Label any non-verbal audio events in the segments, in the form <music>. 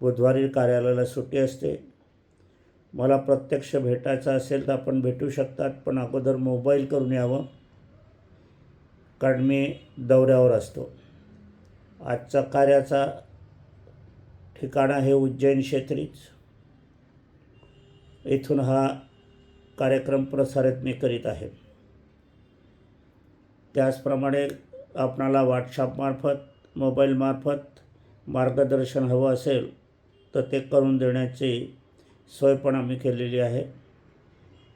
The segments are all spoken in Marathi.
बुधवारी कार्यालयाला सुट्टी असते. मला प्रत्यक्ष भेटायचं असेल तर आपण भेटू शकतात पण अगोदर मोबाईल करून यावं. कारण मी दौऱ्यावर असतो. आजचा कार्याचा ठिकाण आहे उज्जैन क्षेत्रीच. इथून हा कार्यक्रम प्रसारित मी करीत आहे. त्याचप्रमाणे आपणाला व्हॉट्सअपमार्फत मोबाईलमार्फत मार्गदर्शन हवं असेल तर ते करून देण्याची सोय पण आम्ही केलेली आहे.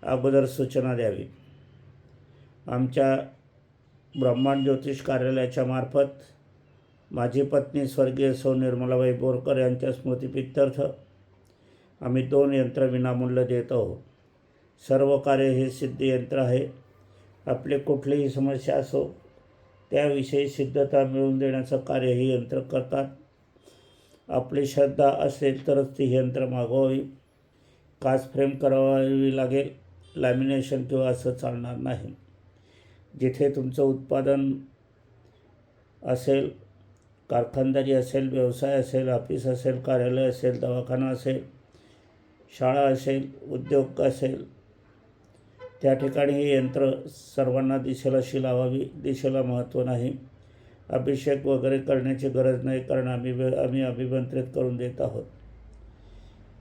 अगोदर सूचना द्यावी. आमच्या ब्रह्मांड ज्योतिष कार्यालयाच्या मार्फत माझी पत्नी स्वर्गीय सौ निर्मलाबाई बोरकर यांच्या स्मृतिप्रित्यर्थ आम्ही दोन यंत्र विनामूल्य देत आहोत. सर्व कार्य हे सिद्धी यंत्र आहे. आपली कुठलीही समस्या असो त्याविषयी सिद्धता मिळवून देण्याचं कार्य ही यंत्र करतात. आपली श्रद्धा असेल तरच ती यंत्र मागवावी. काच फ्रेम करावी लागेल लॅमिनेशन किंवा असं चालणार नाही. जिथे तुमचं उत्पादन असेल कारखानदारी असेल व्यवसाय असेल ऑफिस असेल कार्यालय असेल दवाखाना असेल शाळा असेल उद्योग असेल त्या ठिकाणी हे यंत्र सर्वांना दिशेला शिलावावी लावावी दिशेला महत्त्व नाही. अभिषेक वगैरे करण्याची गरज नाही कारण आम्ही आम्ही अभिमंत्रित करून देत आहोत.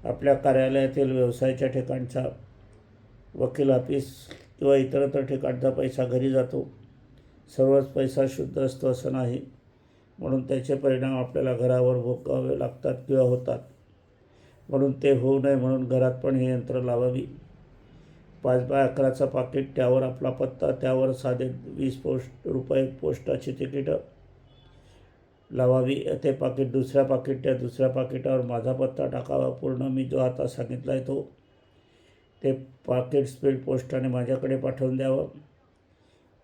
आपल्या कार्यालयातील व्यवसायाच्या ठिकाणचा वकील ऑफिस किंवा इतरत्र ठिकाणचा पैसा घरी जातो. सर्वच पैसा शुद्ध असतो असं नाही. म्हणून त्याचे परिणाम आपल्याला घरावर भोगावे लागतात किंवा होतात. म्हणून ते होऊ नये म्हणून घरात पण हे यंत्र लावावी. पाच बाय अकराचं पाकिट त्यावर आपला पत्ता त्यावर साधे वीस पोस्ट रुपये पोस्टाची तिकीटं लावावी. ते पाकिट दुसऱ्या पाकिट त्या दुसऱ्या पाकिटावर माझा पत्ता टाकावा. पूर्ण मी जो आता सांगितला आहे तो ते पाकिट स्पीड पोस्टाने माझ्याकडे पाठवून द्यावं.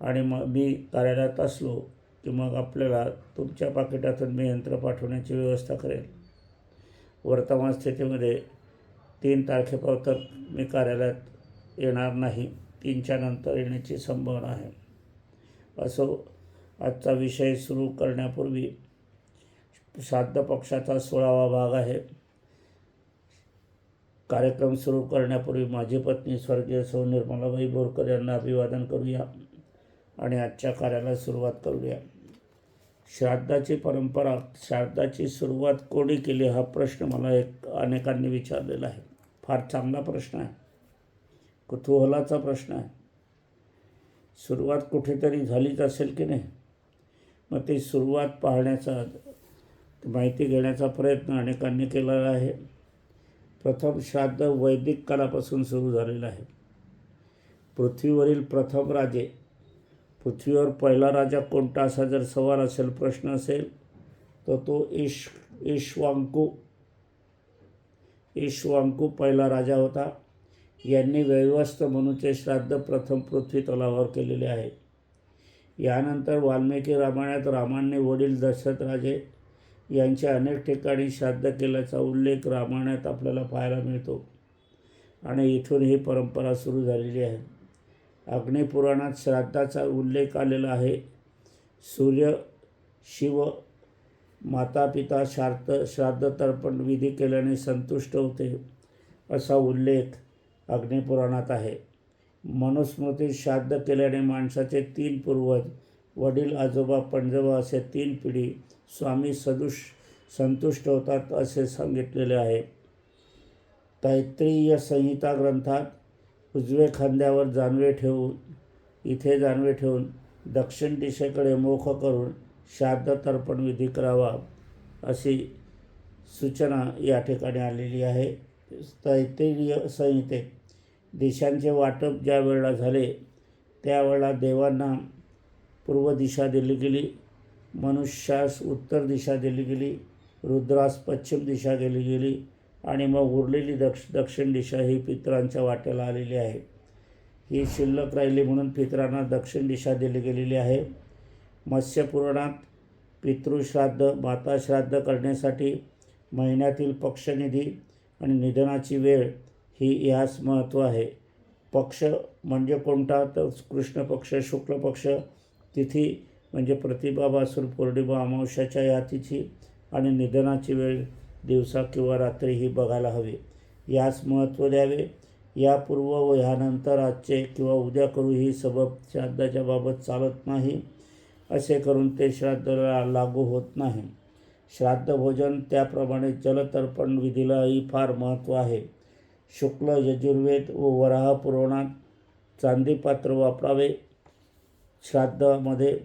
आणि मग मी कार्यालयात असलो की मग आपल्याला तुमच्या पाकिटातून मी यंत्र पाठवण्याची व्यवस्था करेल वर्तमान स्थितीमध्ये तीन तारखेपर्यंत मी कार्यालयात येणार नाही. तीनच्या नंतर येण्याची संभावना आहे. असो आजचा विषय सुरू करण्यापूर्वी श्राद्ध पक्षाचा सोळावा भाग आहे. कार्यक्रम सुरू करण्यापूर्वी माझी पत्नी स्वर्गीय सौ निर्मलाबाई बोरकर यांना अभिवादन करूया आणि आजच्या कार्याला सुरुवात करूया. श्राद्धाची परंपरा श्राद्धाची सुरुवात कोणी केली हा प्रश्न मला एक अनेकांनी विचारलेला आहे. फार चांगला प्रश्न आहे. कुतूहलाचा प्रश्न आहे. सुरुवात कुठेतरी झालीच असेल की नाही? मग ती सुरुवात पाहण्याचा माहिती घेण्याचा प्रयत्न अनेकांनी केलेला आहे. प्रथम श्राद्ध वैदिक कालापासून सुरू झालेलं आहे. पृथ्वीवरील प्रथम राजे पृथ्वीवर पहिला राजा कोणता असा जर सवाल असेल प्रश्न असेल तर तो ईश ईश्वांकू ईशवांकू पहिला राजा होता. यांनी वैवस्त मनुचे श्राद्ध प्रथम पृथ्वी तलावावर केलेले आहे. यानंतर वाल्मिकी रामायणात रामाने वडील दशरथ राजे यांच्या अनेक ठिकाणी श्राद्ध केल्याचा उल्लेख रामायणात आपल्याला पाहायला मिळतो आणि इथून ही परंपरा सुरू झालेली आहे. अग्निपुराणात श्राद्धाचा उल्लेख आलेला आहे. सूर्य शिव माता पिता श्राद्ध श्राद्ध तर्पण विधी केल्याने संतुष्ट होते असा उल्लेख अग्निपुराणात आहे. मनुस्मृतीत श्राद्ध केल्याने माणसाचे तीन पूर्वज वडील आजोबा पणजोबा असे तीन पिढी स्वामी सदुष संतुष्ट होतात असे सांगितलेले आहे. तैत्रीय संहिता ग्रंथात उजवे खांद्यावर जानवे ठेवून इथे जानवे ठेवून दक्षिण दिशेकडे मोख करून श्राद्ध तर्पण विधी करावा अशी सूचना या ठिकाणी आलेली आहे. तैत्रीय संहितेत दिशांचे वाटप ज्या वेळेला झाले त्यावेळेला देवांना पूर्व दिशा दिली गेली मनुष्यास उत्तर दिशा दिली गेली रुद्रास पश्चिम दिशा दिली गेली आणि मग उरलेली दक्ष दक्षिण दिशा ही पितरांच्या वाट्याला आलेली आहे. ही शिल्लक राहिली म्हणून पितरांना दक्षिण दिशा दिली गेलेली आहे. मत्स्यपुराणात पितृश्राद्ध माताश्राद्ध करण्यासाठी महिन्यातील पक्षनिधी आणि निधनाची वेळ ही यास महत्त्व आहे. पक्ष म्हणजे कोणता? तर कृष्ण पक्ष शुक्ल पक्ष. तिथी म्हणजे प्रतिभा बासूर पौर्णिमा अमावश्याच्या या तिथी आणि निधनाची वेळ दिवसा किंवा रात्री ही बघायला हवी. यास महत्त्व द्यावे. यापूर्व व ह्यानंतर आजचे किंवा उद्या करू ही सबब श्राद्धाच्या बाबत चालत नाही. असे करून ते श्राद्धला लागू होत नाही. श्राद्ध भोजन त्याप्रमाणे जलतर्पण विधीलाही फार महत्त्व आहे. शुक्ल यजुर्वेद व वराह पुराणात चांदीपात्र वापरावे. श्राद्धामध्ये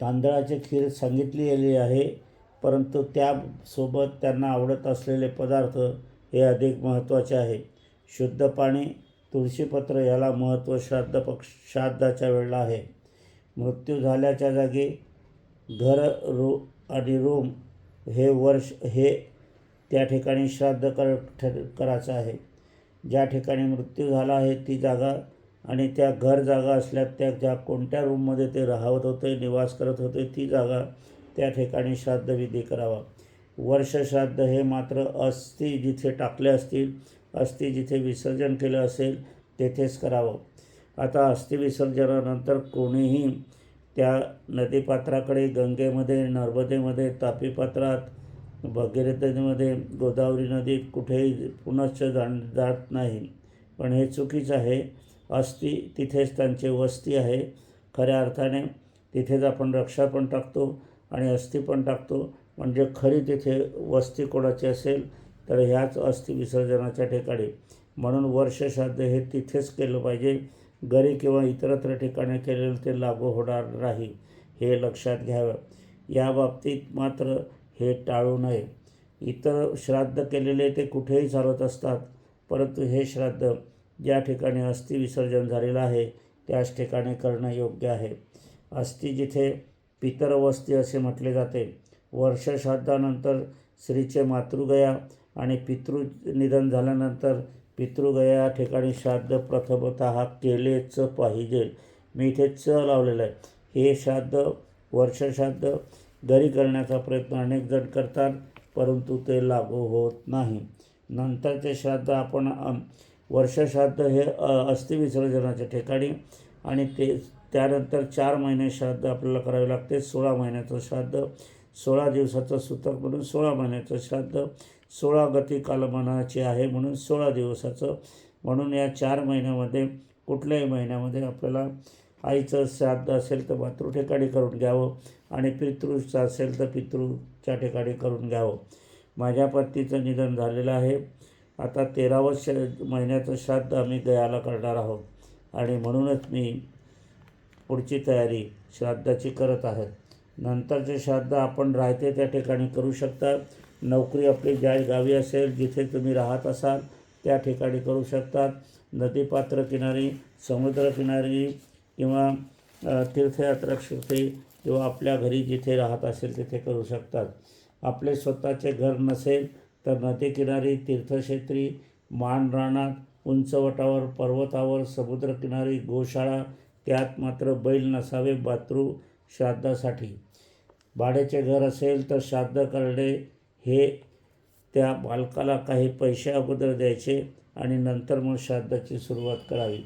तांदळाची खीर सांगितली गेली आहे परंतु त्यासोबत त्यांना आवडत असलेले पदार्थ हे अधिक महत्त्वाचे आहे. शुद्ध पाणी तुळशीपत्र याला महत्त्व श्राद्ध पक्ष श्राद्धाच्या वेळेला आहे. मृत्यू झाल्याच्या जागी घर रू आणि रूम हे वर्ष हे त्या ठिकाणी श्राद्ध कर ठर करायचं आहे. ज्या ठिकाणी मृत्यू झाला आहे ती जागा आणि त्या घर जागा असल्यात त्या ज्या कोणत्या रूममध्ये ते राहत होते निवास करत होते ती जागा त्या ठिकाणी श्राद्धविधी करावा. वर्षश्राद्ध हे मात्र अस्थि जिथे टाकले असतील अस्थि जिथे विसर्जन केलं असेल तेथेच करावं. आता अस्थि विसर्जनानंतर कोणीही त्या नदीपात्राकडे गंगेमध्ये नर्मदेमध्ये तापीपात्रात भगीरथीमध्ये गोदावरी नदी कुठेही पुनश्च जाण जात नाही. पण हे चुकीचं आहे. अस्थि तिथेच त्यांची वस्ती आहे. खऱ्या अर्थाने तिथेच आपण रक्षा पण टाकतो आणि अस्थि पण टाकतो. म्हणजे खरी तिथे वस्ती कोणाची असेल तर ह्याच अस्थि विसर्जनाच्या ठिकाणी. म्हणून वर्षश्राद्ध हे तिथेच केलं पाहिजे. घरी किंवा इतरत्र ठिकाणी केलेलं ते लागू होणार नाही हे लक्षात घ्यावं. या बाबतीत मात्र हे टाळू नये. इतर श्राद्ध केलेले ते कुठेही चालत असतात परंतु हे श्राद्ध ज्या ठिकाणी अस्थि विसर्जन झालेलं आहे त्याच ठिकाणी करणं योग्य आहे. अस्थि जिथे पितरवस्ती असे म्हटले जाते वर्षश्राद्धानंतर स्त्रीचे मातृगया आणि पितृ निधन झाल्यानंतर पितृगया या ठिकाणी श्राद्ध प्रथमतः केलेच पाहिजे. मी इथे च लावलेलं आहे. हे श्राद्ध वर्षश्राद्ध दरी करण्याचा प्रयत्न अनेक जण करतात परंतु ते लागू होत नाही. नंतरचे श्राद्ध आपण वर्षश्राद्ध हे अस्थि विसर्जनाच्या ठिकाणी आणि ते त्यानंतर चार महिने श्राद्ध आपल्याला करावे लागते. सोळा महिन्याचं श्राद्ध सोळा दिवसाचं सूतक म्हणून सोळा महिन्याचं श्राद्ध सोळा गती कालमानाची आहे म्हणून सोळा दिवसाचं. म्हणून या चार महिन्यामध्ये कुठल्याही महिन्यामध्ये आपल्याला आईचं श्राद्ध असेल तर मातृ ठिकाणी करून घ्यावं आणि पितृचं असेल तर पितृच्या ठिकाणी करून घ्यावं. माझ्या पत्नीचं निधन झालेलं आहे. आता तेरावं श महिन्याचं श्राद्ध आम्ही गयाला करणार आहोत आणि म्हणूनच मी पुढची तयारी श्राद्धाची करत आहे. नंतरचे श्राद्ध आपण राहते त्या ठिकाणी करू शकता. नोकरी आपली ज्या गावी असेल जिथे तुम्ही राहत असाल त्या ठिकाणी करू शकतात नदीपात्र किनारी समुद्रकिनारी किंवा तीर्थयात्रा क्षेत्री किंवा आपल्या घरी जिथे राहत असेल तिथे करू शकतात. आपले स्वतःचे घर नसेल तर नदीकिनारी तीर्थक्षेत्री मान रानात उंचवटावर पर्वतावर समुद्रकिनारी गोशाळा त्यात मात्र बैल नसावे बाथरू श्राद्धासाठी. भाड्याचे घर असेल तर श्राद्ध करणे हे त्या बालकाला काही पैसे अगोदर द्यायचे आणि नंतर मग श्राद्धाची सुरुवात करावी.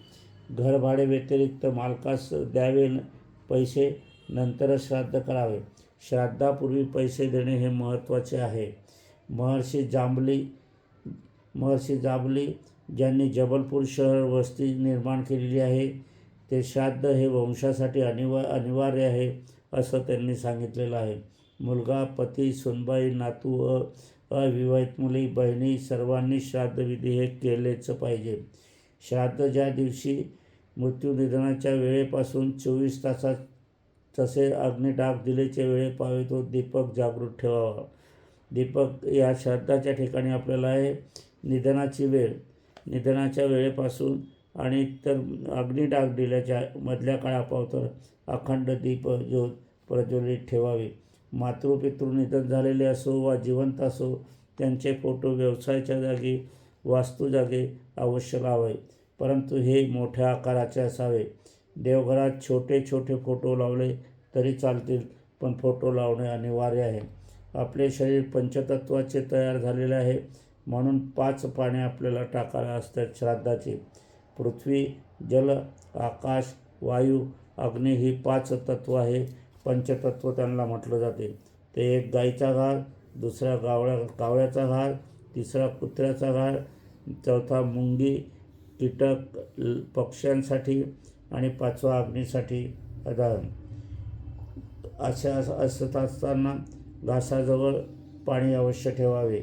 घरभाडे व्यतिरिक्त मालकास द्यावे पैसे नंतरच श्राद्ध करावे. श्राद्धापूर्वी पैसे देणे हे महत्त्वाचे आहे. महर्षी जांभली महर्षी जांभली ज्यांनी जबलपूर शहर वस्ती निर्माण केलेली आहे ते श्राद्ध हे वंशासाठी अनिवा अनिवार्य आहे असं त्यांनी सांगितलेलं आहे. मुलगा पती सुनबाई नातू अ अविवाहित मुली बहिणी सर्वांनी श्राद्धविधी हे केलेच पाहिजे. श्राद्ध ज्या दिवशी मृत्यू निधनाच्या वेळेपासून चोवीस तासात तसे अग्निडाग दिलेच्या वेळेपावे तो दीपक जागृत ठेवावा. दीपक या श्राद्धाच्या ठिकाणी आपल्याला आहे. निधनाची वेळ. निधनाच्या वेळेपासून आणि तर अग्निडाग दिल्याच्या मधल्या काळापावतर अखंड दीप ज्योत प्रज्वलित ठेवावे. मातृपितृ निधन झालेले असो वा जिवंत असो त्यांचे फोटो व्यवसायाच्या जागी वास्तू जागी अवश्य लावावे. परंतु हे मोठ्या आकाराचे असावे. देवघरात छोटे छोटे फोटो लावले तरी चालतील पण फोटो लावणे अनिवार्य आहे. आपले शरीर पंचतत्वाचे तयार झालेले आहे म्हणून पाच पाने आपल्याला टाकायला असतात श्राद्धाची. पृथ्वी जल आकाश वायू अग्नी ही पाच तत्व आहे. पंचतत्व त्यांना म्हटलं जाते. ते एक गाईचा घाल दुसरा गावळ्या कावळ्याचा घाल तिसरा कुत्र्याचा घाल चौथा मुंगी कीटक ल- पक्ष्यांसाठी आणि पाचवा अग्नीसाठी आधार. अशा असत असताना घासाजवळ पाणी अवश्य ठेवावे.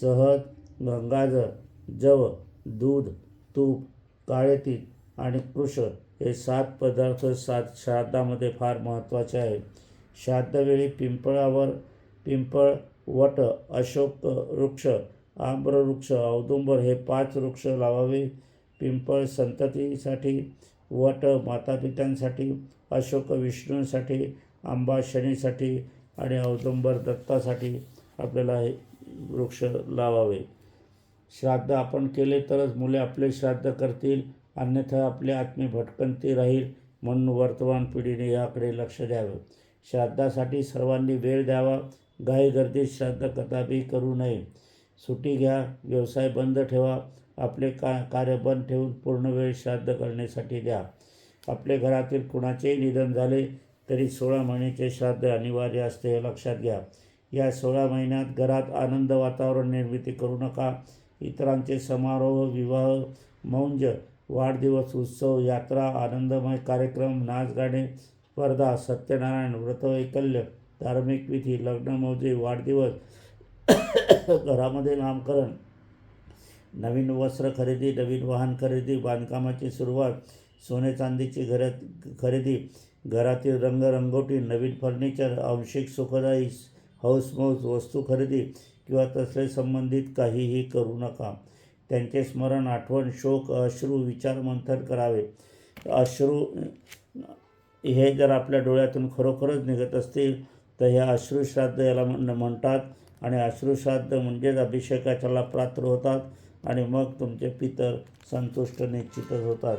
सहज गंगाजळ जव दूध तूप काळे तीळ आणि कृष हे सात पदार्थ सात श्राद्धामध्ये फार महत्त्वाचे आहे श्राद्धवेळी पिंपळावर पिंपळ वट अशोक वृक्ष आम्रवृक्ष औदुंबर हे पाच वृक्ष लावावे. पिंपळ संततीसाठी वट मातापित्यांसाठी अशोक विष्णूंसाठी आंबा शनीसाठी आणि औदुंबर दत्तासाठी आपल्याला हे वृक्ष लावावे. श्राद्ध आपण केले तरच मुले आपले श्राद्ध करतील अन्यथा आपली आत्मी भटकंती राहील म्हणून वर्तमान पिढीने याकडे लक्ष द्यावे. श्राद्धासाठी सर्वांनी वेळ द्यावा. घाई गर्दीत श्राद्ध कदापि करू नये. सुट्टी घ्या. व्यवसाय बंद ठेवा. आपले का कार्य बंद ठेवून पूर्ण वेळ श्राद्ध करण्यासाठी द्या. आपले घरातील कुणाचेही निधन झाले तरी सोळा महिन्याचे श्राद्ध अनिवार्य असते हे लक्षात घ्या. या सोळा महिन्यात घरात आनंद वातावरण निर्मिती करू नका. इतरांचे समारोह विवाह मौंज वाढदिवस उत्सव यात्रा आनंदमय कार्यक्रम नाच गाणे स्पर्धा सत्यनारायण व्रतवैकल्य धार्मिक विधी लग्न मौजे वाढदिवस <coughs> घरामध्ये नामकरण नवीन वस्त्र खरेदी नवीन वाहन खरेदी बांधकामाची सुरुवात सोने चांदीची घरात खरेदी घरातील रंगरंगोटी नवीन फर्निचर आंशिक सुखदायी हौसमौज वस्तू खरेदी किंवा तसले संबंधित काहीही करू नका. त्यांचे स्मरण आठवण शोक अश्रू विचार मंथन करावे. अश्रू हे जर आपल्या डोळ्यातून खरोखरच निघत असतील तर हे अश्रुश्राद्ध याला म्हण म्हणतात. आणि अश्रुश्राद्ध म्हणजेच अभिषेकाच्याला पात्र होतात. आणि मग तुमचे पितर संतुष्ट निश्चितच होतात.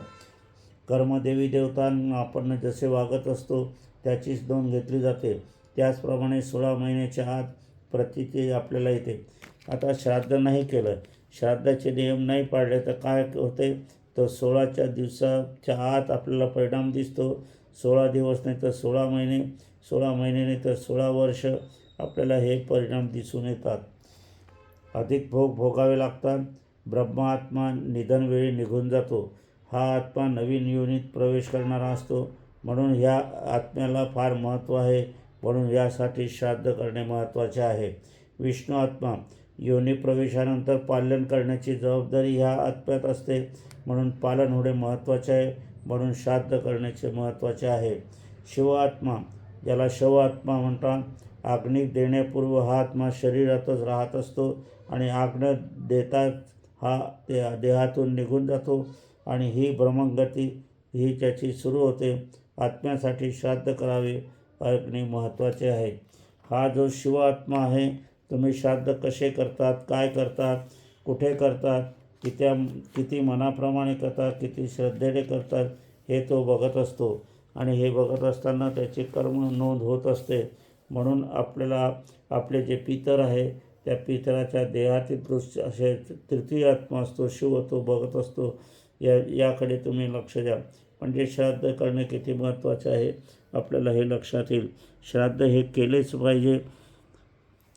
कर्मदेवी देवतांना आपण जसे वागत असतो त्याचीच नोंद घेतली जाते. त्याचप्रमाणे सोळा महिन्याच्या आत प्रतिती आपल्याला येते. आता श्राद्ध नाही केलं. श्राद्धाचे नियम नाही पाळले तर काय होते? तर सोळाच्या दिवसाच्या आत आपल्याला परिणाम दिसतो. सोळा दिवस नाही तर सोळा महिने. सोळा महिने नाही तर सोळा वर्ष आपल्याला हे परिणाम दिसून येतात. अधिक भोग भोगावे लागतात. ब्रह्मात्मा निधनवेळी निघून जातो. हा आत्मा नवीन योनीत प्रवेश करणारा असतो. म्हणून ह्या आत्म्याला फार महत्त्व आहे. म्हणून यासाठी श्राद्ध करणे महत्त्वाचे आहे. विष्णू आत्मा योनी प्रवेशानंतर पालन करण्याची जबाबदारी ह्या आत्म्यात असते. म्हणून पालन होणे महत्त्वाचे आहे. म्हणून श्राद्ध करण्याचे महत्त्वाचे आहे. शिव आत्मा ज्याला शवात्मा म्हणतात आग्निक देण्यापूर्व हा आत्मा शरीरातच राहत असतो आणि आग्न देताच हा त्या देहातून निघून जातो आणि ही भ्रमणगती ही त्याची सुरू होते आत्म्यासाठी श्राद्ध करावे अग्नी महत्त्वाचे आहे. हा जो शिव आत्मा आहे तुम्ही श्राद्ध कसे करतात काय करतात कुठे करतात कित्या किती मनाप्रमाणे करतात किती श्रद्धेने करतात हे तो बघत असतो. आणि हे बघत असताना त्याची कर्म नोंद होत असते. म्हणून आपल्याला आपले जे पितर आहे त्या पितराच्या देहातील दृश्य असे तृतीय आत्मा असतो शिव तो बघत असतो या याकडे तुम्ही लक्ष द्या. म्हणजे श्राद्ध करणे किती महत्त्वाचे आहे आपल्याला हे लक्षात येईल. श्राद्ध हे केलेच पाहिजे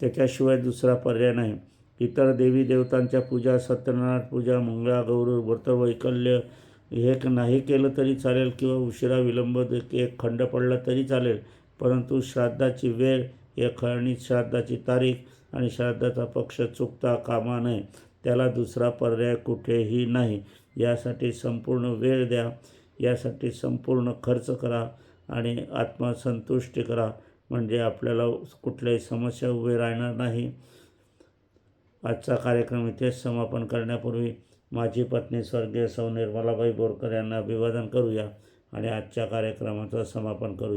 त्याच्याशिवाय दुसरा पर्याय नाही. इतर देवी देवतांच्या पूजा सत्यनारायण पूजा मंगळागौर व्रतवैकल्य हे नाही केलं तरी चालेल किंवा उशिरा विलंब एक खंड पडला तरी चालेल. परंतु श्राद्धाची वेळ एक आणि श्राद्धाची तारीख आणि श्राद्धाचा पक्ष चुकता कामा नये त्याला दुसरा पर्याय कुठेही नाही. यासाठी संपूर्ण वेळ द्या यासाठी संपूर्ण खर्च करा आणि आत्मसंतुष्टी करा. म्हणजे आपल्याला कुठल्याही समस्या उभे राहणार नाही. आजचा कार्यक्रम इथेच समापन करण्यापूर्वी माझी पत्नी स्वर्गीय सौ निर्मलाबाई बोरकर यांना अभिवादन करूया आणि आजच्या कार्यक्रमाचं समापन करूया.